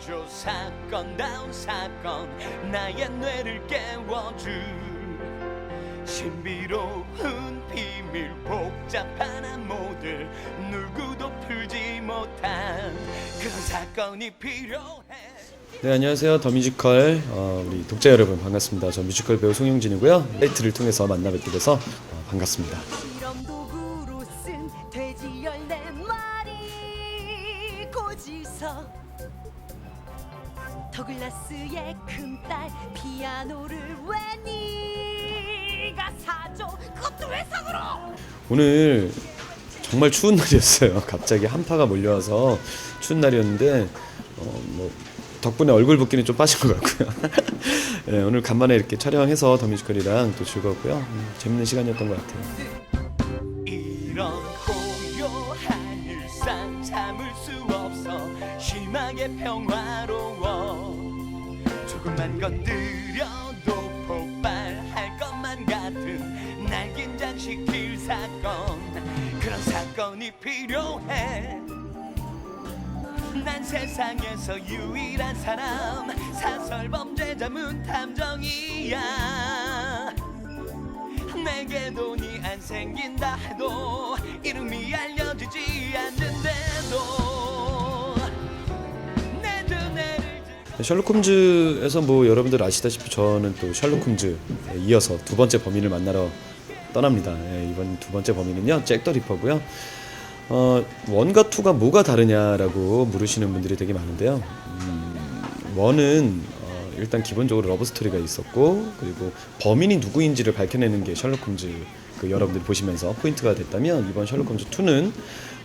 줘. 사건 다운 사건. 나의 뇌를 깨워줄 신비로운 비밀. 복잡한 암모들 누구도 풀지 못한 그런 사건이 필요해. 네 안녕하세요. 더 뮤지컬 어, 우리 독자 여러분 반갑습니다. 저 뮤지컬 배우 송영진이고요. 사이트를 통해서 만나 뵙게 돼서 어, 반갑습니다 더글라스의 큰딸 피아노를 왜 네가 사줘? 그것도 왜 사그러 오늘 정말 추운 날이었어요. 갑자기 한파가 몰려와서 추운 날이었는데 어, 뭐 덕분에 얼굴 붓기는 좀 빠진 것 같고요. 네, 오늘 간만에 이렇게 촬영해서 더 뮤지컬이랑 또 즐거웠고요. 음, 재밌는 시간이었던 것 같아요. 이런 심하게 평화로워. 조금만 건드려도 폭발할 것만 같은 날 긴장시킬 사건. 그런 사건이 필요해. 난 세상에서 유일한 사람. 사설 범죄자 문탐정이야. 내게 돈이 안 생긴다 해도 이름이 알려지지 않는데 셜록 홈즈에서 뭐 여러분들 아시다시피 저는 또 셜록 홈즈에 이어서 두 번째 범인을 만나러 떠납니다. 예, 이번 두 번째 범인은요 잭 더 리퍼고요. 어, 원과 투가 뭐가 다르냐라고 물으시는 분들이 되게 많은데요. 음, 원은 어, 일단 기본적으로 러브 스토리가 있었고 그리고 범인이 누구인지를 밝혀내는 게 셜록 홈즈 그 여러분들이 보시면서 포인트가 됐다면 이번 셜록 홈즈 2는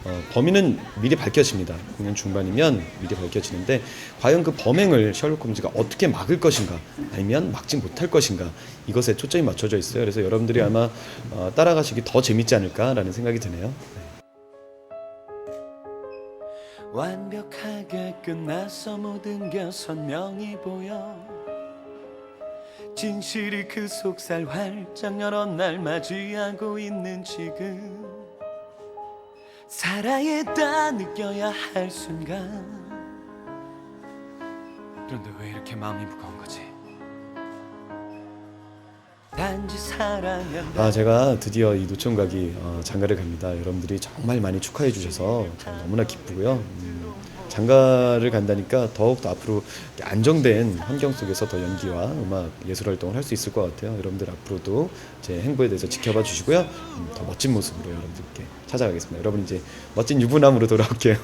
어, 범인은 미리 밝혀집니다. 공연 중반이면 미리 밝혀지는데 과연 그 범행을 셜록 홈즈가 어떻게 막을 것인가 아니면 막지 못할 것인가 이것에 초점이 맞춰져 있어요. 그래서 여러분들이 아마 어, 따라가시기 더 재밌지 않을까라는 생각이 드네요. 완벽하게 끝나서 모든 게 선명히 보여 진실이 그 속살 활짝 열어 날 맞이하고 있는 지금 살아있다 느껴야 할 순간 그런데 왜 이렇게 마음이 무거운 거지 아 제가 드디어 이 노총각이 어, 장가를 갑니다. 여러분들이 정말 많이 축하해 주셔서 참 너무나 기쁘고요. 음, 장가를 간다니까 더욱 더 앞으로 안정된 환경 속에서 더 연기와 음악 예술 활동을 할 수 있을 것 같아요. 여러분들 앞으로도 제 행보에 대해서 지켜봐 주시고요. 음, 더 멋진 모습으로 여러분들께 찾아가겠습니다. 여러분 이제 멋진 유부남으로 돌아올게요.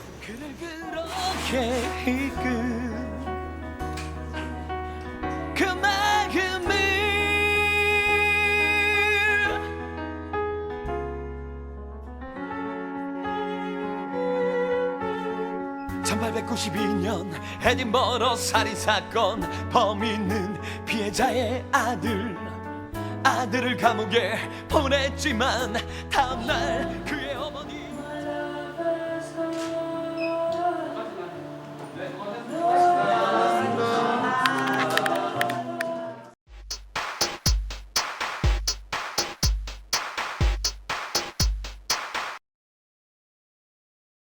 1892년 에딘버러 살인 사건 범인은 피해자의 아들. 아들을 감옥에 보냈지만 다음날 그의